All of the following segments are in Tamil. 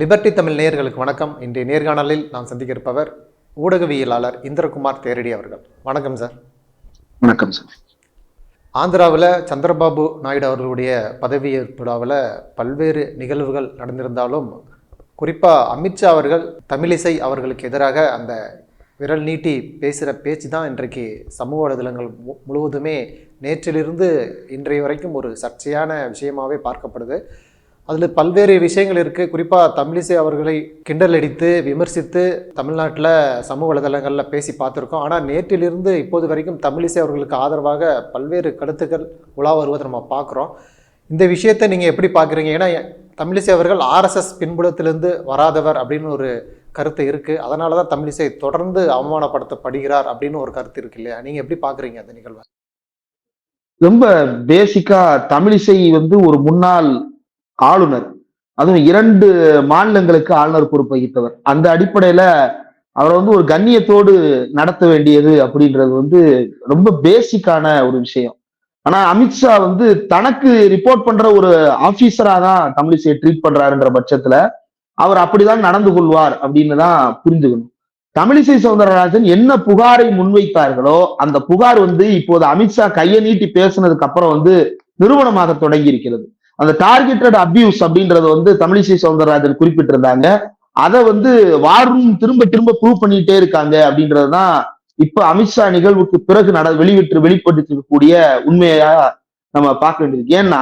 லிபர்டி தமிழ் நேயர்களுக்கு வணக்கம். இன்றைய நேர்காணலில் நாம் சந்திக்க இருப்பவர் ஊடகவியலாளர் இந்திரகுமார் தேரடி அவர்கள். வணக்கம் சார் வணக்கம் சார் ஆந்திராவில் சந்திரபாபு நாயுடு அவர்களுடைய பதவியேற்பு விழாவில் பல்வேறு நிகழ்வுகள் நடந்திருந்தாலும் குறிப்பாக அமித்ஷா அவர்கள் தமிழிசை அவர்களுக்கு எதிராக அந்த விரல் நீட்டி பேசுகிற பேச்சு தான் இன்றைக்கு சமூக வலைதளங்கள் முழுவதுமே நேற்றிலிருந்து இன்றைய வரைக்கும் ஒரு சர்ச்சையான விஷயமாகவே பார்க்கப்படுது. அதில் பல்வேறு விஷயங்கள் இருக்குது குறிப்பாக தமிழிசை அவர்களை கிண்டல் அடித்து விமர்சித்து தமிழ்நாட்டில் சமூக வலைதளங்களில் பேசி பார்த்துருக்கோம். ஆனால் நேற்றிலிருந்து இப்போது வரைக்கும் தமிழிசை அவர்களுக்கு ஆதரவாக பல்வேறு கருத்துக்கள் உலா வருவதை நம்ம பார்க்குறோம். இந்த விஷயத்தை நீங்கள் எப்படி பார்க்குறீங்க? ஏன்னா தமிழிசை அவர்கள் ஆர்எஸ்எஸ் பின்புலத்திலிருந்து வராதவர் அப்படின்னு ஒரு கருத்து இருக்குது அதனால தான் தமிழிசை தொடர்ந்து அவமானப்படுத்தப்படுகிறார் அப்படின்னு ஒரு கருத்து இருக்கு இல்லையா? நீங்கள் எப்படி பார்க்குறீங்க அந்த நிகழ்வை? ரொம்ப பேசிக்கா தமிழிசை வந்து ஒரு முன்னாள் ஆளுநர். அதுவும் இரண்டு மாநிலங்களுக்கு ஆளுநர் பொறுப்பு வகித்தவர் அந்த அடிப்படையில அவரை வந்து ஒரு கண்ணியத்தோடு நடத்த வேண்டியது அப்படின்றது வந்து ரொம்ப பேசிக்கான ஒரு விஷயம். ஆனா அமித்ஷா வந்து தனக்கு ரிப்போர்ட் பண்ற ஒரு ஆபீசரா தான் தமிழிசையை ட்ரீட் பண்றாருன்ற பட்சத்துல அவர் அப்படிதான் நடந்து கொள்வார் அப்படின்னு தான் புரிஞ்சுக்கணும் தமிழிசை சவுந்தரராஜன் என்ன புகாரை முன்வைத்தார்களோ அந்த புகார் வந்து இப்போது அமித்ஷா கையை நீட்டி பேசுனதுக்கு அப்புறம் வந்து நிறுவனமாக தொடங்கி இருக்கிறது அந்த டார்கெட்டட் அபியூஸ் அப்படின்றத வந்து தமிழிசை சவுந்தரராஜன் குறிப்பிட்டிருந்தாங்க. அதை வந்து வாரும் திரும்ப திரும்ப ப்ரூவ் பண்ணிட்டே இருக்காங்க அப்படின்றதுதான் இப்ப அமித்ஷா நிகழ்வுக்கு பிறகு நட வெளியிட்டு வெளிப்படுத்திருக்கக்கூடிய உண்மையா நம்ம பார்க்க வேண்டியது ஏன்னா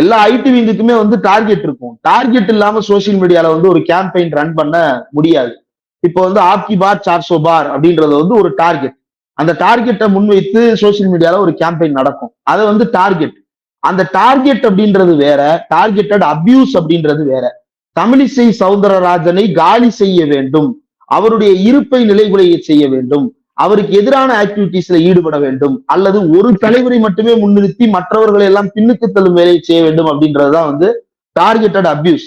எல்லா ஐடி விங்குக்குமே வந்து டார்கெட் இருக்கும். டார்கெட் இல்லாம சோசியல் மீடியால வந்து ஒரு கேம்பெயின் ரன் பண்ண முடியாது. இப்போ வந்து ஆப்கி பார் சார்சோ பார் அப்படின்றது வந்து ஒரு டார்கெட் அந்த டார்கெட்டை முன்வைத்து சோசியல் மீடியால ஒரு கேம்பெயின் நடக்கும். அதை வந்து டார்கெட் அந்த டார்கெட் அப்படின்றது வேற டார்கெட்டட் அபியூஸ் அப்படின்றது வேற. தமிழிசை சவுந்தரராஜனை காலி செய்ய வேண்டும். அவருடைய இருப்பை நிலைகுலைய செய்ய வேண்டும். அவருக்கு எதிரான ஆக்டிவிட்டிஸ்ல ஈடுபட வேண்டும். அல்லது ஒரு தலைவரை மட்டுமே முன்னிறுத்தி மற்றவர்களை எல்லாம் பின்னுக்கு தள்ளும் வேலையை செய்ய வேண்டும் அப்படின்றதுதான் வந்து டார்கெட்டட் அபியூஸ்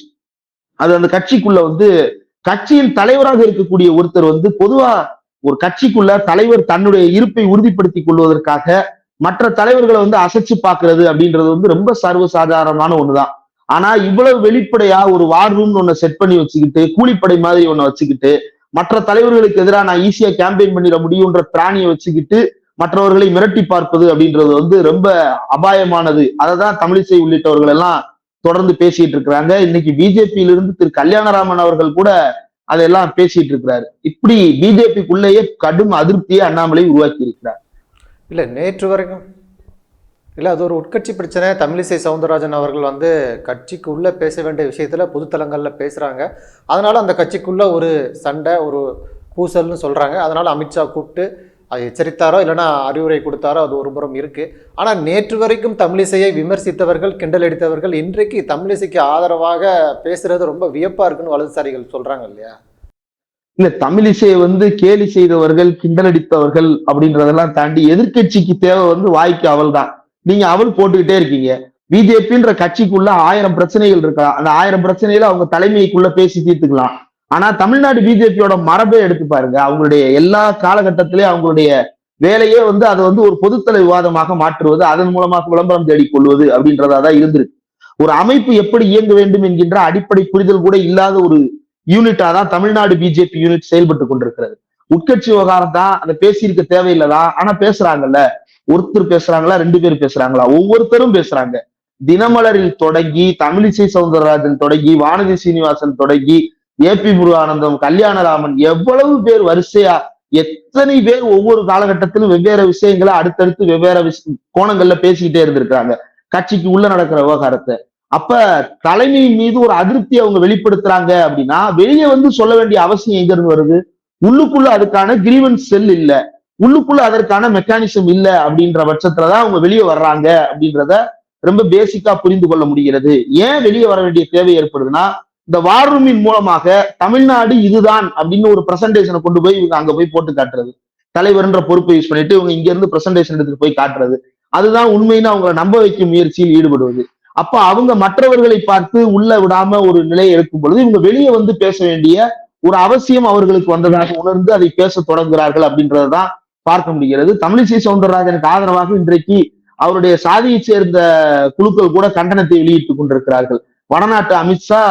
அது அந்த கட்சிக்குள்ள வந்து கட்சியின் தலைவராக இருக்கக்கூடிய ஒருத்தர் வந்து பொதுவா ஒரு கட்சிக்குள்ள தலைவர் தன்னுடைய இருப்பை உறுதிப்படுத்திக் கொள்வதற்காக மற்ற தலைவர்களை வந்து அசைச்சு பாக்குறது அப்படின்றது வந்து ரொம்ப சர்வசாதாரணமான ஒண்ணுதான். ஆனா இவ்வளவு வெளிப்படையா ஒரு வார் ரூம்னு ஒன்னு செட் பண்ணி வச்சுக்கிட்டு கூலிப்படை மாதிரி ஒன்னு வச்சுக்கிட்டு மற்ற தலைவர்களுக்கு எதிராக நான் ஈஸியா கேம்பெயின் பண்ணிட முடியும்ன்ற பிராணியை வச்சுக்கிட்டு மற்றவர்களை மிரட்டி பார்ப்பது அப்படின்றது வந்து ரொம்ப அபாயமானது. அதை தான் தமிழிசை உள்ளிட்டவர்கள் எல்லாம் தொடர்ந்து பேசிட்டு இருக்கிறாங்க. இன்னைக்கு பிஜேபியில இருந்து திரு கல்யாணராமன் அவர்கள் கூட அதெல்லாம் பேசிட்டு இருக்கிறாரு. இப்படி பிஜேபிக்குள்ளேயே கடும் அதிருப்தியை அண்ணாமலை உருவாக்கி இருக்கிறார் இல்லை நேற்று வரைக்கும். இல்லை அது ஒரு உட்கட்சி பிரச்சனை. தமிழிசை சவுந்தரராஜன் அவர்கள் வந்து கட்சிக்கு உள்ளே பேச வேண்டிய விஷயத்தில் பொதுத்தலங்களில் பேசுகிறாங்க அதனால் அந்த கட்சிக்குள்ளே ஒரு சண்டை ஒரு பூசல்னு சொல்கிறாங்க அதனால் அமித்ஷா கூப்பிட்டு அதை எச்சரித்தாரோ இல்லைன்னா அறிவுரை கொடுத்தாரோ அது ஒரு புறம் இருக்குது ஆனால் நேற்று வரைக்கும் தமிழிசையை விமர்சித்தவர்கள் கிண்டல் அடித்தவர்கள் இன்றைக்கு தமிழிசைக்கு ஆதரவாக பேசுகிறது ரொம்ப வியப்பாக இருக்குன்னு வலதுசாரிகள் சொல்கிறாங்க இல்லையா? இல்ல தமிழிசையை வந்து கேலி செய்தவர்கள் கிண்டலடித்தவர்கள் அப்படின்றதெல்லாம் தாண்டி எதிர்க்கட்சிக்கு தேவை வந்து வாய்க்கு அவள் தான் நீங்க அவள் போட்டுக்கிட்டே இருக்கீங்க. பிஜேபின்ற கட்சிக்குள்ள ஆயிரம் பிரச்சனைகள் இருக்கலாம். அந்த ஆயிரம் பிரச்சனையில அவங்க தலைமைக்குள்ள பேசி தீர்த்துக்கலாம். ஆனா தமிழ்நாடு பிஜேபியோட மரபே எடுத்து பாருங்க. அவங்களுடைய எல்லா காலகட்டத்திலயும் அவங்களுடைய வேலையே வந்து அதை வந்து ஒரு பொதுத்தலை விவாதமாக மாற்றுவது அதன் மூலமாக விளம்பரம் தேடிக் கொள்வது அப்படின்றதா தான் இருந்திருக்கு. ஒரு அமைப்பு எப்படி இயங்க வேண்டும் என்கின்ற அடிப்படை புரிதல் கூட இல்லாத ஒரு யூனிட்டா தான் தமிழ்நாடு பிஜேபி யூனிட் செயல்பட்டு கொண்டிருக்கிறது. உட்கட்சி விவகாரம் தான் அதை பேசியிருக்க தேவையில்லைதான் ஆனா பேசுறாங்கல்ல. ஒருத்தர் பேசுறாங்களா ரெண்டு பேர் பேசுறாங்களா? ஒவ்வொருத்தரும் பேசுறாங்க. தினமலரில் தொடங்கி தமிழிசை சவுந்தரராஜன் தொடங்கி வானதி சீனிவாசன் தொடங்கி ஏ பி முருகானந்தம் கல்யாணராமன் எவ்வளவு பேர் வரிசையா எத்தனை பேர் ஒவ்வொரு காலகட்டத்திலும் வெவ்வேறு விஷயங்களை அடுத்தடுத்து வெவ்வேறு விஷ- கோணங்கள்ல பேசிக்கிட்டே இருந்திருக்கிறாங்க. கட்சிக்கு உள்ள நடக்கிற விவகாரத்தை. அப்ப தலைமை மீது ஒரு அதிருப்தி அவங்க வெளிப்படுத்துறாங்க அப்படின்னா வெளியே வந்து சொல்ல வேண்டிய அவசியம் எங்க இருந்து வருது? உள்ளுக்குள்ள அதுக்கான கிரீவன்ஸ் செல் இல்ல. உள்ளுக்குள்ள அதற்கான மெக்கானிசம் இல்ல அப்படின்ற பட்சத்துலதான் அவங்க வெளியே வர்றாங்க அப்படின்றத ரொம்ப பேசிக்கா புரிந்து கொள்ள முடிகிறது. ஏன் வெளியே வர வேண்டிய தேவை ஏற்படுதுன்னா இந்த வார் ரூமின் மூலமாக தமிழ்நாடு இதுதான் அப்படின்னு ஒரு பிரசன்டேஷனை கொண்டு போய் இவங்க அங்க போய் போட்டு காட்டுறது. தலைவர்ன்ற பொறுப்பை யூஸ் பண்ணிட்டு இவங்க இங்க இருந்து பிரசன்டேஷன் எடுத்துட்டு போய் காட்டுறது. அதுதான் உண்மைன்னு அவங்களை நம்ப வைக்கும் முயற்சியில் ஈடுபடுவது. அப்ப அவங்க மற்றவர்களை பார்த்து உள்ள விடாம ஒரு நிலை இருக்கும் பொழுது இவங்க வெளியே வந்து பேச வேண்டிய ஒரு அவசியம் அவர்களுக்கு வந்ததாக உணர்ந்து அதை பேச தொடங்குகிறார்கள் அப்படின்றதுதான் பார்க்க முடிகிறது. தமிழிசை சவுந்தரராஜனுக்கு ஆதரவாக இன்றைக்கு அவருடைய சாதியைச் சேர்ந்த குழுக்கள் கூட கண்டனத்தை வெளியிட்டுக் கொண்டிருக்கிறார்கள். வடநாட்டு அமித்ஷா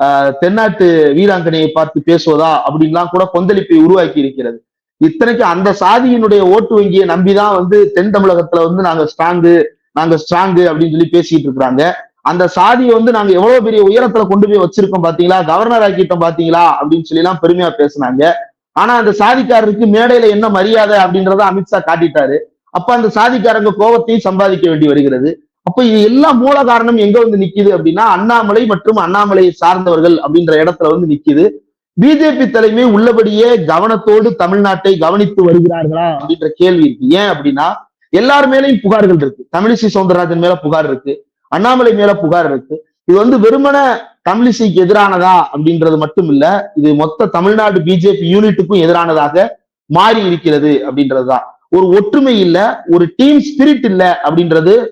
ஆஹ், தென்னாட்டு வீராங்கனையை பார்த்து பேசுவதா அப்படின்லாம் கூட கொந்தளிப்பை உருவாக்கி இருக்கிறது. இத்தனைக்கு அந்த சாதியினுடைய ஓட்டு வங்கியை நம்பிதான் வந்து தென் தமிழகத்துல வந்து நாங்க ஸ்ட்ராங்கு நாங்க ஸ்ட்ராங்கு அப்படின்னு சொல்லி பேசிட்டு இருக்கிறாங்க. அந்த சாதியை வந்து நாங்க எவ்வளவு பெரிய உயரத்துல கொண்டு போய் வச்சிருக்கோம் பாத்தீங்களா? கவர்னர் ஆக்கிட்டோம் பாத்தீங்களா? அப்படின்னு சொல்லி எல்லாம் பெருமையா பேசுனாங்க. ஆனா அந்த சாதிக்காரருக்கு மேடையில என்ன மரியாதை அப்படின்றத அமித்ஷா காட்டிட்டாரு. அப்ப அந்த சாதிக்காரங்க கோபத்தையும் சம்பாதிக்க வேண்டி வருகிறது. அப்ப இது எல்லா மூல காரணம் எங்க வந்து நிக்குது அப்படின்னா அண்ணாமலை மற்றும் அண்ணாமலையை சார்ந்தவர்கள் அப்படின்ற இடத்துல வந்து நிக்குது. பிஜேபி தலைமை உள்ளபடியே கவனத்தோடு தமிழ்நாட்டை கவனித்து வருகிறார்களா அப்படின்ற கேள்வி இருக்கு. ஏன் அப்படின்னா எல்லார் மேலையும் புகார்கள் இருக்கு. தமிழிசை சவுந்தரராஜன் மேல புகார் இருக்கு. அண்ணாமலை மேல புகார் இருக்கு. இது வந்து வெறுமன தமிழிசைக்கு எதிரானதா அப்படின்றது மட்டும் இல்ல இது மொத்த தமிழ்நாடு பிஜேபி யூனிட்டுக்கும் எதிரானதாக மாறி இருக்கிறது அப்படின்றதுதான். ஒரு ஒற்றுமை இல்ல ஒரு டீம் ஸ்பிரிட் இல்ல அப்படின்றது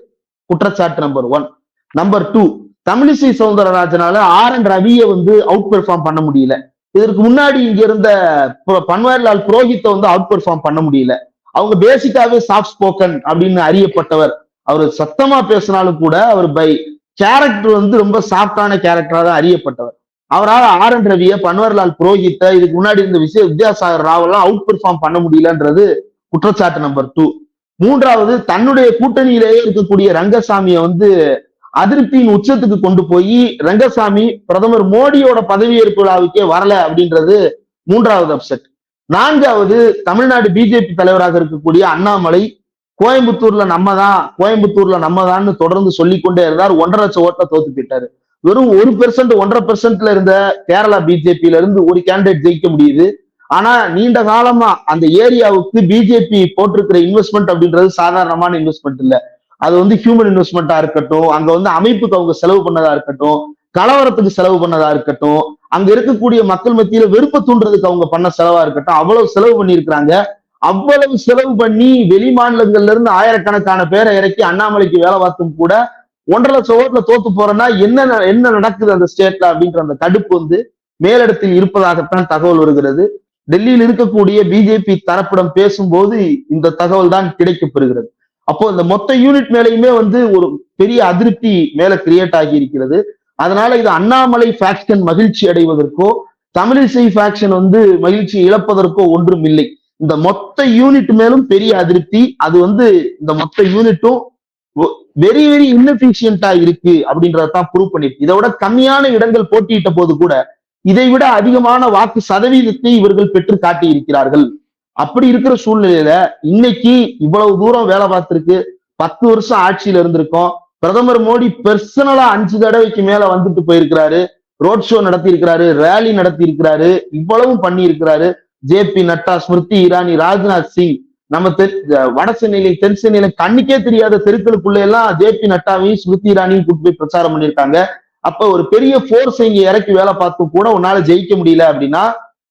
குற்றச்சாட்டு number one number two Tamilisai சவுந்தரராஜனால R N ரவியை வந்து அவுட் பெர்ஃபார்ம் பண்ண முடியல. இதற்கு முன்னாடி இங்க இருந்த ப- பன்வாரிலால் புரோஹித்தை வந்து அவுட் பெர்ஃபார்ம் பண்ண முடியல. அவங்க பேசிக்காவே சாஃப்ட் ஸ்போக்கன் அப்படின்னு அறியப்பட்டவர். அவர் சத்தமா பேசினாலும் கூட அவர் பை கேரக்டர் வந்து ரொம்ப சாஃப்டான கேரக்டரா தான் அறியப்பட்டவர். அவரால் ஆர் என் ரவிய பன்வர்லால் புரோஹித்த இதுக்கு முன்னாடி இருந்த விஷய வித்யாசாகர் ராவெல்லாம் அவுட் பெர்ஃபார்ம் பண்ண முடியலன்றது குற்றச்சாட்டு நம்பர் டூ மூன்றாவது தன்னுடைய கூட்டணியிலேயே இருக்கக்கூடிய ரங்கசாமியை வந்து அதிருப்தியின் உச்சத்துக்கு கொண்டு போய் ரங்கசாமி பிரதமர் மோடியோட பதவியேற்பு விழாவுக்கே வரல அப்படின்றது மூன்றாவது அப்செட் நான்காவது தமிழ்நாடு பிஜேபி தலைவராக இருக்கக்கூடிய அண்ணாமலை கோயம்புத்தூர்ல நம்ம தான் கோயம்புத்தூர்ல நம்ம தான்னு தொடர்ந்து சொல்லிக்கொண்டே இருந்தார். ஒன்றரை லட்சம் ஓட்ட தோத்து போயிட்டாரு. வெறும் ஒரு பெர்சன்ட் ஒன்றரை பெர்சன்ட்ல இருந்த கேரளா பிஜேபியில இருந்து ஒரு கேண்டிடேட் ஜெயிக்க முடியுது. ஆனா நீண்ட காலமா அந்த ஏரியாவுக்கு பிஜேபி போட்டிருக்கிற இன்வெஸ்ட்மெண்ட் அப்படின்றது சாதாரணமான இன்வெஸ்ட்மெண்ட் இல்ல. அது வந்து ஹியூமன் இன்வெஸ்ட்மெண்ட்டா இருக்கட்டும் அங்க வந்து அமைப்புக்கு அவங்க செலவு பண்ணதா இருக்கட்டும் கலவரத்துக்கு செலவு பண்ணதா இருக்கட்டும் அங்க இருக்கக்கூடிய மக்கள் மத்தியில விருப்ப தூண்டுறதுக்கு அவங்க பண்ண செலவா இருக்கட்டும் அவ்வளவு செலவு பண்ணியிருக்கிறாங்க. அவ்வளவு செலவு பண்ணி வெளி மாநிலங்கள்ல இருந்து ஆயிரக்கணக்கான பேரை இறக்கி அண்ணாமலைக்கு வேலை பார்த்தும் கூட ஒன்றரை லட்சம் ஓட்டுல தோத்து போறேன்னா என்ன ந- என்ன நடக்குது அந்த ஸ்டேட்ல அப்படின்ற அந்த தடுப்பு வந்து மேலிடத்தில் இருப்பதாகத்தான் தகவல் வருகிறது. டெல்லியில் இருக்கக்கூடிய பிஜேபி தரப்பிடம் பேசும்போது இந்த தகவல் தான் கிடைக்கப்பெறுகிறது. அப்போ இந்த மொத்த யூனிட் மேலையுமே வந்து ஒரு பெரிய அதிருப்தி மேல கிரியேட் ஆகி இருக்கிறது அதனால இது அண்ணாமலை ஃபேக்ஷன் மகிழ்ச்சி அடைவதற்கோ தமிழிசை ஃபேக்ஷன் வந்து மகிழ்ச்சி இழப்பதற்கோ ஒன்றும் இல்லை. இந்த மொத்த யூனிட் மேலும் பெரிய அதிருப்தி அது வந்து இந்த மொத்த யூனிட்டும் வெரி வெரி இன்எஃபிஷியன்டா இருக்கு அப்படின்றதான் ப்ரூவ் பண்ணிருக்கு இதை விட கம்மியான இடங்கள் போட்டியிட்ட போது கூட இதை விட அதிகமான வாக்கு சதவீதத்தை இவர்கள் பெற்று காட்டி இருக்கிறார்கள் அப்படி இருக்கிற சூழ்நிலையில இன்னைக்கு இவ்வளவு தூரம் வேலை பார்த்திருக்கு பத்து வருஷம் ஆட்சியில இருந்திருக்கோம் பிரதமர் மோடி பெர்சனலா அஞ்சு தடவைக்கு மேல வந்துட்டு போயிருக்கிறாரு. ரோட் ஷோ நடத்தி இருக்கிறாரு ரேலி நடத்தி இருக்கிறாரு இவ்வளவும் பண்ணி இருக்கிறாரு ஜே பி நட்டா ஸ்மிருதி இரானி ராஜ்நாத் சிங் நம்ம தென் வட தென் சென்னையில கண்ணுக்கே தெரியாத தெருக்களுக்குள்ள எல்லாம் ஜே பி நட்டாவையும் ஸ்மிருதி இரானியும் கூட்டு போய் பிரச்சாரம் பண்ணியிருக்காங்க. அப்ப ஒரு பெரிய ஃபோர்ஸ் இங்க இறக்கி வேலை பார்த்தும் கூட உன்னால ஜெயிக்க முடியல அப்படின்னா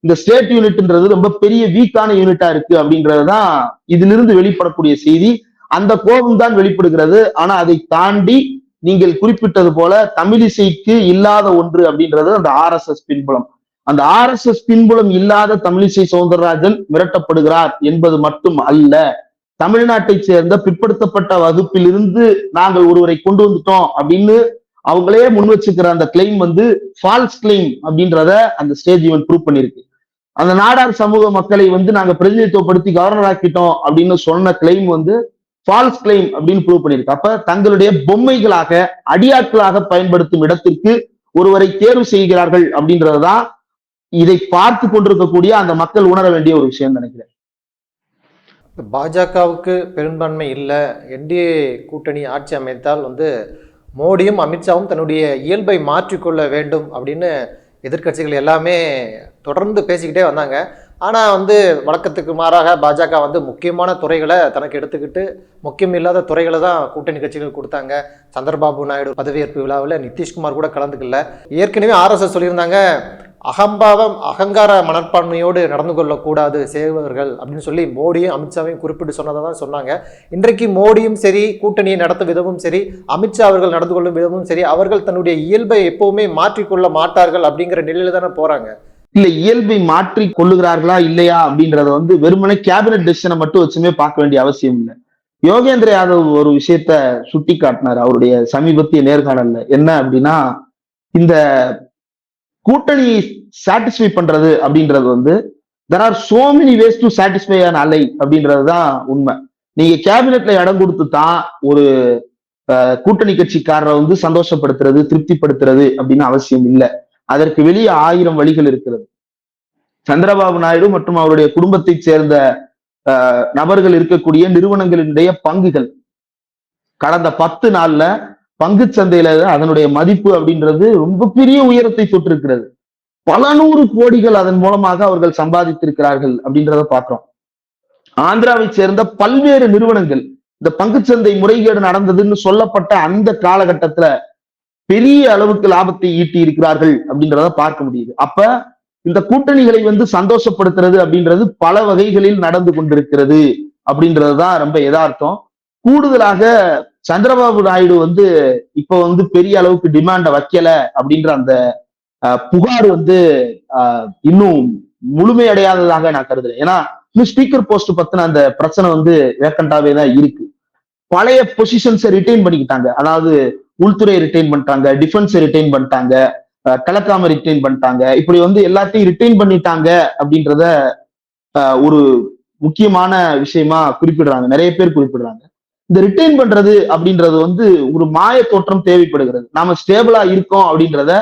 இந்த ஸ்டேட் யூனிட்ன்றது ரொம்ப பெரிய வீக்கான யூனிட்டா இருக்கு அப்படின்றதுதான் இதிலிருந்து வெளிப்படக்கூடிய செய்தி. அந்த கோபம் தான் வெளிப்படுகிறது. ஆனா அதை தாண்டி நீங்கள் குறிப்பிட்டது போல தமிழிசைக்கு இல்லாத ஒன்று அப்படின்றது அந்த ஆர்எஸ்எஸ் பின்புலம். அந்த ஆர்எஸ்எஸ் பின்புலம் இல்லாத தமிழிசை சவுந்தரராஜன் மிரட்டப்படுகிறார் என்பது மட்டும் அல்ல. தமிழ்நாட்டை சேர்ந்த பிற்படுத்தப்பட்ட வகுப்பிலிருந்து நாங்கள் ஒருவரை கொண்டு வந்துட்டோம் அப்படின்னு அவங்களே முன் வச்சுக்கிற அந்த கிளைம் வந்து ஃபால்ஸ் கிளைம் அப்படின்றத அந்த ஸ்டேஜ் இவன் ப்ரூவ் பண்ணிருக்கு அந்த நாடார் சமூக மக்களை வந்து நாங்க பிரதிநிதித்துவப்படுத்தி கவர்னர் ஆக்கிட்டோம் அப்படின்னு சொன்ன கிளைம் வந்து ஃபால்ஸ் கிளைம் அப்படின்னு ப்ரூவ் பண்ணியிருக்கு. அப்ப தங்களுடைய பொம்மைகளாக அடியாட்களாக பயன்படுத்தும் இடத்திற்கு ஒருவரை தேர்வு செய்கிறார்கள் அப்படின்றதுதான் இதை பார்த்து கொண்டிருக்கக்கூடிய அந்த மக்கள் உணர வேண்டிய ஒரு விஷயம் நினைக்கிறேன். பாஜகவுக்கு பெரும்பான்மை இல்லை. என்டிஏ கூட்டணி ஆட்சி அமைத்தால் வந்து மோடியும் அமித்ஷாவும் தன்னுடைய இயல்பை மாற்றிக்கொள்ள வேண்டும் அப்படின்னு எதிர்க்கட்சிகள் எல்லாமே தொடர்ந்து பேசிக்கிட்டே வந்தாங்க. ஆனால் வந்து வழக்கத்துக்கு மாறாக பாஜக வந்து முக்கியமான துறைகளை தனக்கு எடுத்துக்கிட்டு முக்கியம் இல்லாத துறைகளை தான் கூட்டணி கட்சிகள் கொடுத்தாங்க. சந்திரபாபு நாயுடு பதவியேற்பு விழாவில் நிதிஷ்குமார் கூட கலந்துக்கல. ஏற்கனவே ஆர்எஸ்எஸ் சொல்லியிருந்தாங்க அகம்பாவம் அகங்கார மனப்பான்மையோடு நடந்து கொள்ளக்கூடாது சேவர்கள் அப்படின்னு சொல்லி மோடியும் அமித்ஷாவையும் குறிப்பிட்டு சொன்னதை தான் சொன்னாங்க. இன்றைக்கு மோடியும் சரி கூட்டணியை நடத்தும் விதமும் சரி அமித்ஷா அவர்கள் நடந்து கொள்ளும் விதமும் சரி அவர்கள் தன்னுடைய இயல்பை எப்பவுமே மாற்றிக்கொள்ள மாட்டார்கள் அப்படிங்கிற நிலையில் தானே போகிறாங்க இல்ல இயல்பை மாற்றி கொள்ளுகிறார்களா இல்லையா அப்படின்றத வந்து வெறுமனே கேபினட் டெசிஷனை மட்டும் வச்சுமே பார்க்க வேண்டிய அவசியம் இல்லை. யோகேந்திர யாதவ் ஒரு விஷயத்த சுட்டி காட்டினார். அவருடைய சமீபத்திய நேர்காணல்ல. என்ன அப்படின்னா இந்த கூட்டணியை சாட்டிஸ்ஃபை பண்றது அப்படின்றது வந்து there are so many ways to satisfy online அப்படின்றது தான் உண்மை. நீங்க கேபினெட்ல இடம் கொடுத்து தான் ஒரு கூட்டணி கட்சிக்காரரை வந்து சந்தோஷப்படுத்துறது திருப்திப்படுத்துறது அப்படின்னு அவசியம் இல்லை. அதற்கு வெளியே ஆயிரம் வழிகள் இருக்கிறது. சந்திரபாபு நாயுடு மற்றும் அவருடைய குடும்பத்தைச் சேர்ந்த அஹ், நபர்கள் இருக்கக்கூடிய நிறுவனங்களினுடைய பங்குகள். கடந்த பத்து நாள்ல பங்கு சந்தையில அதனுடைய மதிப்பு அப்படின்றது ரொம்ப பெரிய உயரத்தை தொற்றிருக்கிறது பல நூறு கோடிகள் அதன் மூலமாக அவர்கள் சம்பாதித்திருக்கிறார்கள் அப்படின்றத பார்க்கிறோம். ஆந்திராவை சேர்ந்த பல்வேறு நிறுவனங்கள் இந்த பங்குச்சந்தை முறைகேடு நடந்ததுன்னு சொல்லப்பட்ட அந்த காலகட்டத்துல பெரிய அளவுக்கு லாபத்தை ஈட்டி இருக்கிறார்கள் அப்படின்றத பார்க்க முடியுது. அப்ப இந்த கூட்டணிகளை வந்து சந்தோஷப்படுத்துறது அப்படின்றது பல வகைகளில் நடந்து கொண்டிருக்கிறது அப்படின்றதுதான் ரொம்ப எதார்த்தம் கூடுதலாக சந்திரபாபு நாயுடு வந்து இப்ப வந்து பெரிய அளவுக்கு டிமாண்ட வைக்கல அப்படின்ற அந்த புகார் வந்து ஆஹ் இன்னும் முழுமையடையாததாக நான் கருதுறேன். ஏன்னா இன்னும் ஸ்பீக்கர் போஸ்ட் பத்தின அந்த பிரச்சனை வந்து வேக்கண்டாவே தான் இருக்கு. பழைய பொசிஷன்ஸை ரிட்டைன் பண்ணிக்கிட்டாங்க. அதாவது உள்துறை ரிட்டைன் பண்ணிட்டாங்க டிஃபென்ஸை ரிட்டைன் பண்ணிட்டாங்க டெலகாம ரிட்டைன் பண்ணிட்டாங்க. இப்படி வந்து எல்லாத்தையும் ரிட்டைன் பண்ணிட்டாங்க அப்படின்றத ஒரு முக்கியமான விஷயமா குறிப்பிடுறாங்க. நிறைய பேர் குறிப்பிடுறாங்க. இந்த ரிட்டைன் பண்றது அப்படின்றது வந்து ஒரு மாய தோற்றம் தேவைப்படுகிறது. நாம ஸ்டேபிளா இருக்கோம் அப்படின்றத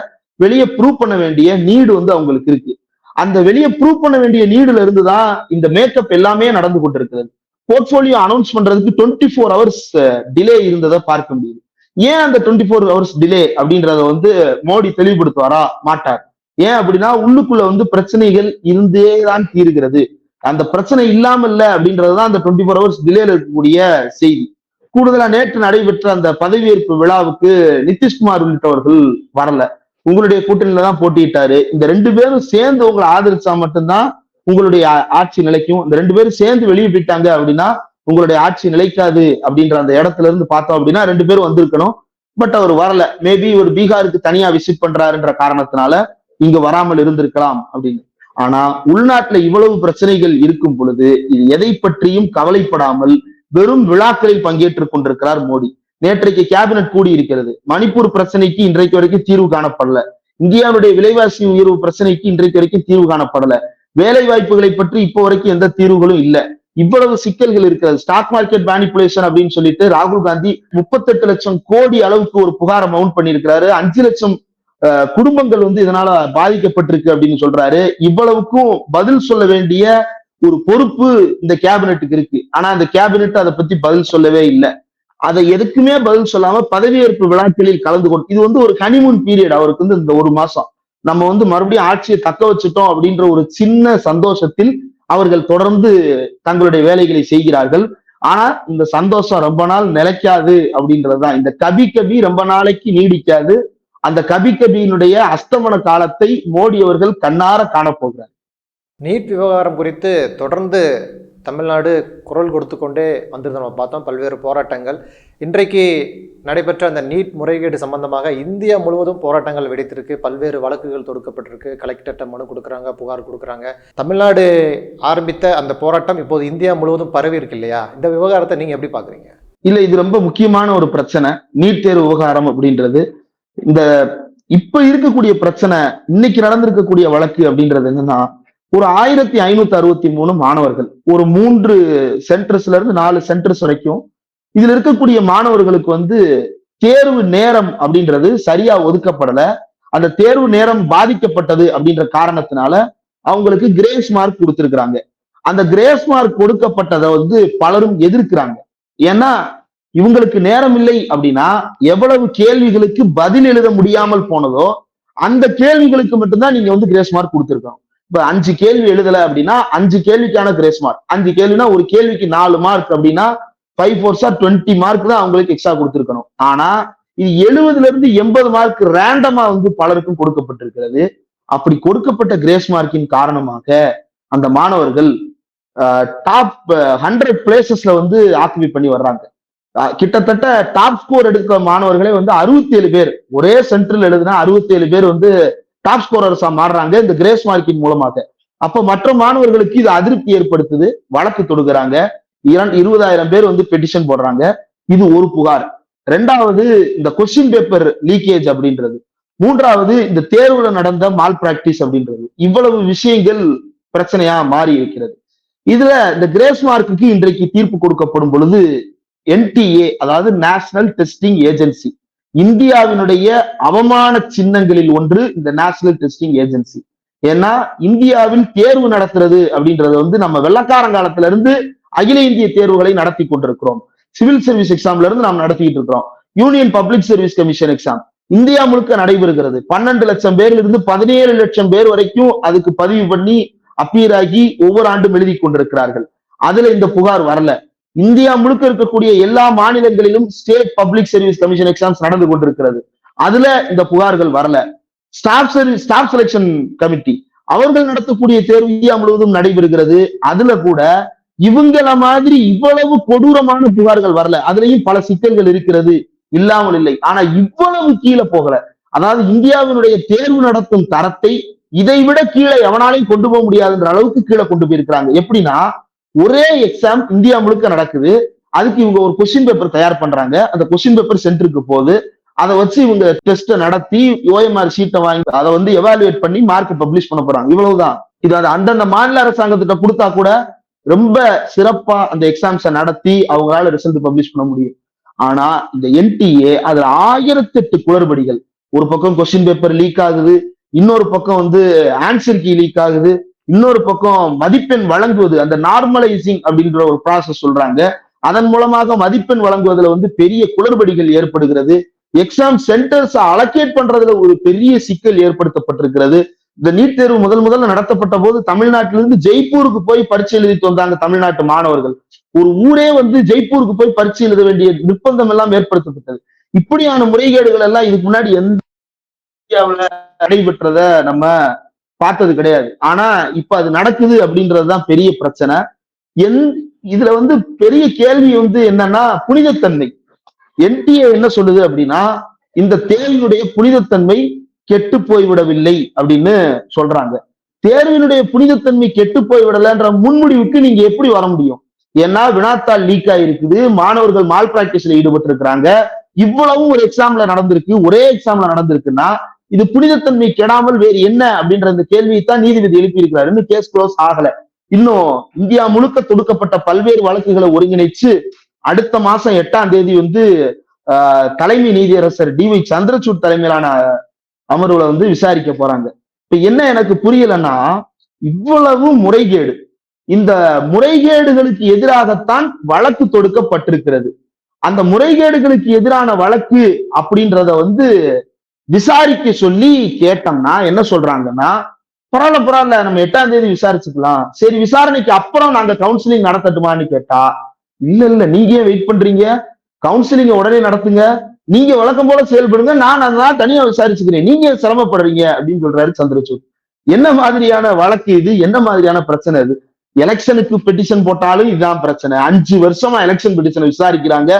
வெளியே ப்ரூவ் பண்ண வேண்டிய நீடு வந்து அவங்களுக்கு இருக்கு. அந்த வெளியே ப்ரூவ் பண்ண வேண்டிய நீடுல இருந்து தான் இந்த மேக்கப் எல்லாமே நடந்து கொண்டிருக்கிறது. போர்ட்போலியோ அனௌன்ஸ் பண்றதுக்கு டுவெண்ட்டி ஃபோர் ஹவர்ஸ் டிலே இருந்ததை பார்க்க முடியுது. ஏன் அந்த டுவெண்ட்டி ஃபோர் ஹவர்ஸ் டிலே அப்படின்றத வந்து மோடி தெளிவுபடுத்துவாரா? மாட்டார். ஏன் அப்படின்னா உள்ளுக்குள்ள வந்து பிரச்சனைகள் இருந்தே தான் தீருகிறது. அந்த பிரச்சனை இல்லாம இல்ல அப்படின்றதுதான் அந்த டுவெண்ட்டி ஃபோர் ஹவர்ஸ் டிலேல இருக்கக்கூடிய செய்தி. கூடுதலா நேற்று நடைபெற்ற அந்த பதவியேற்பு விழாவுக்கு நிதிஷ்குமார் உள்ளிட்டவர்கள் வரல. உங்களுடைய கூட்டணியில தான் போட்டியிட்டாரு. இந்த ரெண்டு பேரும் சேர்ந்து உங்களை ஆதரிச்சா மட்டும்தான் உங்களுடைய ஆட்சி நிலைக்கும். இந்த ரெண்டு பேரும் சேர்ந்து வெளியே போயிட்டாங்க அப்படின்னா உங்களுடைய ஆட்சி நிலைக்காது அப்படின்ற அந்த இடத்துல இருந்து பார்த்தோம் அப்படின்னா ரெண்டு பேரும் வந்திருக்கணும். பட் அவர் வரல. மேபி ஒரு பீகாருக்கு தனியா விசிட் பண்றாருன்ற காரணத்தினால இங்க வராமல் இருந்திருக்கலாம் அப்படின்னு. ஆனா உள்நாட்டுல இவ்வளவு பிரச்சனைகள் இருக்கும் பொழுது இது எதை பற்றியும் கவலைப்படாமல் வெறும் விழாக்களில் பங்கேற்றுக் கொண்டிருக்கிறார் மோடி. நேற்றைக்கு கேபினட் கூடி இருக்கிறது மணிப்பூர் பிரச்சனைக்கு இன்றைக்கு வரைக்கும் தீர்வு காணப்படல. இந்தியாவுடைய விலைவாசி உயர்வு பிரச்சனைக்கு இன்றைக்கு வரைக்கும் தீர்வு காணப்படல. வேலை வாய்ப்புகளை பற்றி இப்போ வரைக்கும் எந்த தீர்வுகளும் இல்லை. இவ்வளவு சிக்கல்கள் இருக்கிறது. ஸ்டாக் மார்க்கெட் மேனிபுலேஷன் அப்படின்னு சொல்லிட்டு ராகுல் காந்தி முப்பத்தெட்டு லட்சம் கோடி அளவுக்கு ஒரு புகாரை மவுண்ட் பண்ணியிருக்கிறாரு. அஞ்சு லட்சம் குடும்பங்கள் வந்து இதனால பாதிக்கப்பட்டிருக்கு அப்படின்னு சொல்றாரு. இவ்வளவுக்கும் பதில் சொல்ல வேண்டிய ஒரு பொறுப்பு இந்த கேபினெட்டுக்கு இருக்கு. ஆனா அந்த கேபினெட் அதை பத்தி பதில் சொல்லவே இல்லை. அதை எதுக்குமே பதில் சொல்லாம பதவியேற்பு விழாக்களில் கலந்து கொண்டு இது வந்து ஒரு ஹனிமூன் பீரியட் அவருக்கு வந்து இந்த ஒரு மாசம். நம்ம வந்து மறுபடியும் ஆட்சியை தக்க வச்சுட்டோம் அப்படின்ற ஒரு சின்ன சந்தோஷத்தில் அவர்கள் தொடர்ந்து தங்களுடைய வேலைகளை செய்கிறார்கள். ஆனா இந்த சந்தோஷம் ரொம்ப நாள் நிலைக்காது அப்படின்றதுதான். இந்த கபி கபி ரொம்ப நாளைக்கு நீடிக்காது. அந்த கபி கபியினுடைய அஸ்தமன காலத்தை மோடி அவர்கள் கண்ணார காணப்போகிறார் நீட் விவகாரம் குறித்து தொடர்ந்து தமிழ்நாடு குரல் கொடுத்து கொண்டே வந்திருந்த நம்ம பார்த்தோம். பல்வேறு போராட்டங்கள். இன்றைக்கு நடைபெற்ற அந்த நீட் முறைகேடு சம்பந்தமாக இந்தியா முழுவதும் போராட்டங்கள் வெடித்திருக்கு. பல்வேறு வழக்குகள் தொடுக்கப்பட்டிருக்கு. கலெக்டர்கிட்ட மனு கொடுக்குறாங்க புகார் கொடுக்குறாங்க. தமிழ்நாடு ஆரம்பித்த அந்த போராட்டம் இப்போது இந்தியா முழுவதும் பரவி இருக்கு இல்லையா? இந்த விவகாரத்தை நீங்க எப்படி பாக்குறீங்க? இல்ல இது ரொம்ப முக்கியமான ஒரு பிரச்சனை. நீட் தேர்வு விவகாரம் அப்படின்றது. இந்த இப்ப இருக்கக்கூடிய பிரச்சனை இன்னைக்கு நடந்திருக்கக்கூடிய வழக்கு அப்படின்றது என்னன்னா ஒரு ஆயிரத்தி ஐநூத்தி அறுபத்தி மூணு மாணவர்கள் ஒரு மூன்று சென்டர்ஸ்ல இருந்து நாலு சென்டர்ஸ் வரைக்கும் இதுல இருக்கக்கூடிய மாணவர்களுக்கு வந்து தேர்வு நேரம் அப்படின்றது சரியா ஒதுக்கப்படல. அந்த தேர்வு நேரம் பாதிக்கப்பட்டது அப்படின்ற காரணத்தினால அவங்களுக்கு கிரேஸ் மார்க் கொடுத்துருக்குறாங்க. அந்த கிரேஸ் மார்க் கொடுக்கப்பட்டதை வந்து பலரும் எதிர்க்கிறாங்க. ஏன்னா இவங்களுக்கு நேரம் இல்லை அப்படின்னா எவ்வளவு கேள்விகளுக்கு பதில் எழுத முடியாமல் போனதோ அந்த கேள்விகளுக்கு மட்டும்தான் நீங்க வந்து கிரேஸ் மார்க் கொடுத்துருக்கோம் இப்ப அஞ்சு கேள்வி எழுதல அப்படின்னா அஞ்சு கேள்விக்கான கிரேஸ் மார்க் அஞ்சு கேள்வினா ஒரு கேள்விக்கு நாலு மார்க் அப்படின்னா ஃபைவ் ஃபோர்ஸா டுவெண்ட்டி மார்க் தான் அவங்களுக்கு எக்ஸ்ட்ரா கொடுத்துருக்கணும். ஆனா இது எழுபதுல இருந்து எண்பது மார்க் ரேண்டமா வந்து பலருக்கும் கொடுக்கப்பட்டிருக்கிறது. அப்படி கொடுக்கப்பட்ட கிரேஸ் மார்க்கின் காரணமாக அந்த மாணவர்கள் டாப் ஹண்ட்ரட் பிளேசஸ்ல வந்து ஆக்குபை பண்ணி வர்றாங்க. கிட்டத்தட்ட டாப் ஸ்கோர் எடுக்கிற மாணவர்களே வந்து அறுபத்தி ஏழு பேர். ஒரே சென்டரில் எழுதுனா அறுபத்தி ஏழு பேர் வந்து டாப் ஸ்கோரர்ஸா மாறுறாங்க இந்த கிரேஸ் மார்க்கின் மூலமாக. அப்ப மற்ற மாணவர்களுக்கு இது அதிருப்தி ஏற்படுத்துது வழக்கு தொடுக்கிறாங்க இரண்டு இருபதாயிரம் பேர் வந்து பெட்டிஷன் போடுறாங்க. இது ஒரு புகார். ரெண்டாவது இந்த கொஸ்டின் பேப்பர் லீக்கேஜ் அப்படின்றது. மூன்றாவது இந்த தேர்வுல நடந்த மால் பிராக்டிஸ் அப்படின்றது. இவ்வளவு விஷயங்கள் பிரச்சனையா மாறி இருக்கிறது. இதுல இந்த கிரேஸ் மார்க்குக்கு இன்றைக்கு தீர்ப்பு கொடுக்கப்படும் பொழுது என்டிஏ அதாவது நேஷனல் டெஸ்டிங் ஏஜென்சி இந்தியாவினுடைய அவமான சின்னங்களில் ஒன்று இந்த நேஷனல் டெஸ்டிங் ஏஜென்சி ஏன்னா இந்தியாவில் தேர்வு நடத்துறது அப்படின்றது வந்து நம்ம வெள்ளக்காரங்காலத்துல இருந்து அகில இந்திய தேர்வுகளை நடத்தி கொண்டிருக்கிறோம். சிவில் சர்வீஸ் எக்ஸாம்ல இருந்து நாம் நடத்திட்டு இருக்கிறோம். Union Public Service Commission exam India முழுக்க நடைபெறுகிறது. பன்னெண்டு லட்சம் பேர்ல இருந்து பதினேழு லட்சம் பேர் வரைக்கும் அதுக்கு பதிவு பண்ணி அப்பியர் ஆகி ஒவ்வொரு ஆண்டும் எழுதி கொண்டிருக்கிறார்கள். அதுல இந்த புகார் வரல. இந்தியா முழுக்க இருக்கக்கூடிய எல்லா மாநிலங்களிலும் State Public Service Commission exams நடந்து கொண்டிருக்கிறது. அதுல இந்த புகார்கள் வரல. Staff service staff selection committee அவர்கள் நடத்தக்கூடிய தேர்வு இந்தியா முழுவதும் நடைபெறுகிறது. அதுல கூட இவங்கள மாதிரி இவ்வளவு கொடூரமான புகார்கள் வரல. அதுலயும் பல சிக்கல்கள் இருக்கிறது. இல்லாமல் இல்லை. ஆனா இவ்வளவு கீழே போகல. அதாவது இந்தியாவினுடைய தேர்வு நடத்தும் தரத்தை இதைவிட கீழே எவனாலையும் கொண்டு போக முடியாதுன்ற அளவுக்கு கீழே கொண்டு போயிருக்கிறாங்க. எப்படின்னா ஒரே எக்ஸாம் இந்தியா முழுக்க நடக்குது. அதுக்கு இவங்க ஒரு கொஸ்டின் பேப்பர் தயார் பண்றாங்க. அந்த கொஸ்டின் பேப்பர் சென்டருக்கு போகுது. அதை வச்சு இவங்க டெஸ்ட்டை நடத்தி ஓஎம்ஆர் சீட்டை வாங்கி அதை வந்து எவாலுவேட் பண்ணி மார்க் பப்ளிஷ் பண்ண போறாங்க. இவ்வளவுதான். இது அது அந்தந்த மாநில அரசாங்கத்திட்ட கொடுத்தா கூட ரொம்ப சிறப்பா அந்த எக்ஸாம்ஸை நடத்தி அவங்களால ரிசல்ட் பப்ளிஷ் பண்ண முடியும். ஆனா இந்த என்டிஏ அதுல ஆயிரத்தி எட்டு குளறுபடிகள். ஒரு பக்கம் கொஸ்டின் பேப்பர் லீக் ஆகுது இன்னொரு பக்கம் வந்து ஆன்சர் கீ லீக் ஆகுது இன்னொரு பக்கம் மதிப்பெண் வழங்குவது அந்த நார்மலைசிங் அப்படின்ற ஒரு ப்ராசஸ் சொல்றாங்க. அதன் மூலமாக மதிப்பெண் வழங்குவதுல வந்து பெரிய குளறுபடிகள் ஏற்படுகிறது. எக்ஸாம் சென்டர்ஸ் அலோகேட் பண்றதுல ஒரு பெரிய சிக்கல் ஏற்படுத்தப்பட்டிருக்கிறது. இந்த நீட் தேர்வு முதல் முதல்ல நடத்தப்பட்ட போது தமிழ்நாட்டிலிருந்து ஜெய்ப்பூருக்கு போய் பரீட்சை எழுதிட்டு வந்தாங்க தமிழ்நாட்டு மாணவர்கள். ஒரு ஊரே வந்து ஜெய்ப்பூருக்கு போய் பரீட்சை எழுத வேண்டிய நிர்பந்தம் எல்லாம் ஏற்படுத்தப்பட்டது. இப்படியான முறைகேடுகள் எல்லாம் இதுக்கு முன்னாடி எந்த இந்தியாவுல நடைபெற்றத நம்ம பார்த்தது கிடையாது. ஆனா இப்ப அது நடக்குது அப்படின்றதுதான் பெரிய பிரச்சனை. என் இதுல வந்து பெரிய கேள்வி வந்து என்னன்னா புனிதத்தன்மை. என்டிஏ என்ன சொல்லுது அப்படின்னா இந்த தேர்வினுடைய புனிதத்தன்மை கெட்டு போய்விடவில்லை அப்படின்னு சொல்றாங்க. தேர்வினுடைய புனிதத்தன்மை கெட்டு போய்விடலன்ற முன்முடிவுக்கு நீங்க எப்படி வர முடியும்? ஏன்னா வினாத்தாள் லீக் ஆயிருக்குது. மாணவர்கள் மால் பிராக்டிஸ்ல ஈடுபட்டு இருக்கிறாங்க இவ்வளவும் ஒரு எக்ஸாம்ல நடந்திருக்கு. ஒரே எக்ஸாம்ல நடந்திருக்குன்னா இது புனிதத்தன்மை கெடாமல் வேறு என்ன அப்படின்ற அந்த கேள்வியை தான் நீதிபதி எழுப்பி கேஸ் க்ளோஸ் ஆகல. இன்னும் இந்தியா முழுக்க தொடுக்கப்பட்ட பல்வேறு வழக்குகளை ஒருங்கிணைச்சு அடுத்த மாசம் எட்டாம் தேதி வந்து ஆஹ், தலைமை நீதியரசர் டி ஒய் சந்திரசூட் தலைமையிலான அமர்வுல வந்து விசாரிக்க போறாங்க. இப்ப என்ன எனக்கு புரியலன்னா இவ்வளவு முறைகேடு. இந்த முறைகேடுகளுக்கு எதிராகத்தான் வழக்கு தொடுக்கப்பட்டிருக்கிறது. அந்த முறைகேடுகளுக்கு எதிரான வழக்கு அப்படின்றத வந்து விசாரிக்க சொல்லி கேட்டோம்னா என்ன சொல்றாங்கன்னா பரவாயில்ல பரவாயில்ல நம்ம எட்டாம் தேதி விசாரிச்சுக்கலாம். சரி விசாரணைக்கு அப்புறம் நாங்க கவுன்சிலிங் நடத்தட்டுமான்னு கேட்டா இல்ல இல்ல நீங்க ஏன் வெயிட் பண்றீங்க? கவுன்சிலிங்க உடனே நடத்துங்க. நீங்க வழக்கம் போல செயல்படுங்க நான் அதெல்லாம் தனியா விசாரிச்சுக்கிறேன். நீங்க சிரமப்படுறீங்க? அப்படின்னு சொல்றாரு சந்திரசூட். என்ன மாதிரியான வழக்கு இது? என்ன மாதிரியான பிரச்சனை இது? எலெக்ஷனுக்கு பெட்டிஷன் போட்டாலும் இதுதான் பிரச்சனை. அஞ்சு வருஷமா எலெக்ஷன் பெட்டிஷனை விசாரிக்கிறாங்க.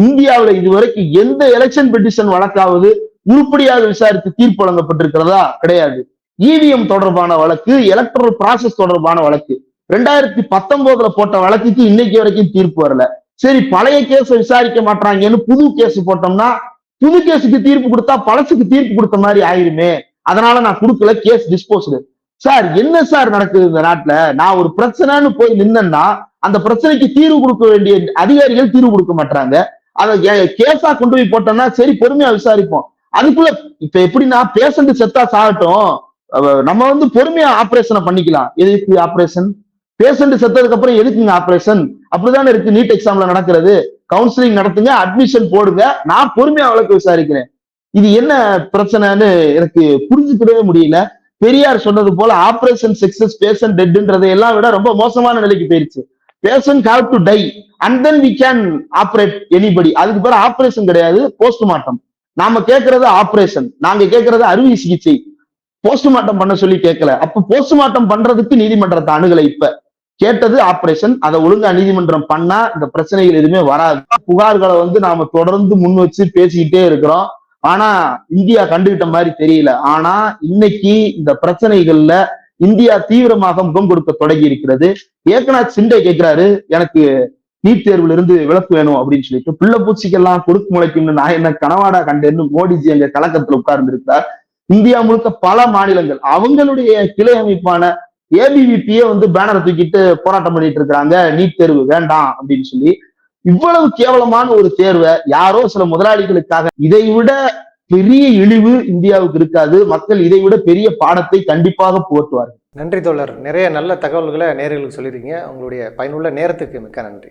இந்தியாவுல இதுவரைக்கும் எந்த எலெக்ஷன் பெட்டிஷன் வழக்காவது உருப்படியாக விசாரித்து தீர்ப்பு வழங்கப்பட்டிருக்கிறதா? கிடையாது. இவிஎம் தொடர்பான வழக்கு எலக்ட்ரல் ப்ராசஸ் தொடர்பான வழக்கு. ரெண்டாயிரத்தி பத்தொன்பதுல போட்ட வழக்குக்கு இன்னைக்கு வரைக்கும் தீர்ப்பு வரல. சரி பழைய கேஸை விசாரிக்க மாட்டாங்கன்னு புது கேஸ் போட்டோம்னா புது கேஸுக்கு தீர்ப்பு கொடுத்தா பழசுக்கு தீர்ப்பு கொடுத்த மாதிரி ஆயிருமே. அதனால நான் கொடுக்கல கேஸ் டிஸ்போஸ்டு சார் என்ன சார் நடக்குது இந்த நாட்டுல? நான் ஒரு பிரச்சனைன்னு போய் நின்னேன்னா அந்த பிரச்சனைக்கு தீர்வு கொடுக்க வேண்டிய அதிகாரிகள் தீர்வு கொடுக்க மாட்டாங்க அதை கேஸா கொண்டு போய் போட்டோம்னா சரி பொறுமையா விசாரிப்போம். அதுக்குள்ள இப்ப எப்படின்னா பேஷண்ட் செத்தா சாகட்டும். நம்ம வந்து பொறுமையா ஆபரேஷனை பண்ணிக்கலாம். எதுக்கு ஆபரேஷன் பேஷண்ட் செத்ததுக்கு அப்புறம் எதுக்குங்க ஆப்ரேஷன் அப்படிதானே இருக்கு நீட் எக்ஸாம்ல நடக்கிறது. கவுன்சிலிங் நடத்துங்க அட்மிஷன் போடுங்க. நான் பொறுமையா வழக்கு விசாரிக்கிறேன். இது என்ன பிரச்சனைன்னு எனக்கு புரிஞ்சுக்கவே முடியல. பெரியார் சொன்னது போல ஆபரேஷன் சக்சஸ் பேஷன் டெட்ன்றதை எல்லாம் விட ரொம்ப மோசமான நிலைக்கு போயிருச்சு. Patient have to die and then we can operate anybody அதுக்கு பேர் ஆபரேஷன் கிடையாது போஸ்ட்மார்ட்டம் நாம கேட்கறது ஆபரேஷன் நாங்க கேட்கறது அறுவை சிகிச்சை. போஸ்ட்மார்ட்டம் பண்ண சொல்லி கேட்கல அப்ப போஸ்ட்மார்ட்டம் பண்றதுக்கு நீதிமன்றத்தை அணுகலை இப்ப. கேட்டது ஆபரேஷன் அதை ஒழுங்கா நீதிமன்றம் பண்ணா இந்த பிரச்சனைகள் எதுவுமே வராது. புகார்களை வந்து நாம தொடர்ந்து முன் வச்சு பேசிக்கிட்டே இருக்கிறோம். ஆனா இந்தியா கண்டுகிட்ட மாதிரி தெரியல. ஆனா இன்னைக்கு இந்த பிரச்சனைகள்ல இந்தியா தீவிரமாக முகம் கொடுக்க தொடங்கி இருக்கிறது. ஏக்நாத் சிண்டே கேட்கிறாரு எனக்கு நீட் தேர்வுல இருந்து விளக்கு வேணும் அப்படின்னு சொல்லிட்டு. பிள்ளை பூச்சிக்கெல்லாம் கொடுக்கு முளைக்கும்னு நான் என்ன கனவாடா கண்டேன்னு மோடிஜி அங்க கலக்கத்துல உட்கார்ந்து இருக்கிறார் இந்தியா முழுக்க பல மாநிலங்கள் அவங்களுடைய கிளை அமைப்பான ஏபிவிபியே வந்து பேனரை தூக்கிட்டு போராட்டம் பண்ணிட்டு இருக்கிறாங்க. நீட் தேர்வு வேண்டாம் அப்படின்னு சொல்லி இவ்வளவு கேவலமான ஒரு தேர்வை யாரோ சில முதலாளிகளுக்காக இதை விட பெரிய இழிவு இந்தியாவுக்கு இருக்காது. மக்கள் இதை விட பெரிய பாடத்தை கண்டிப்பாக புகட்டுவார்கள் நன்றி தோழர். நிறைய நல்ல தகவல்களை நேர்களுக்கு சொல்லியிருக்கீங்க. உங்களுடைய பயனுள்ள நேரத்துக்கு மிக்க நன்றி.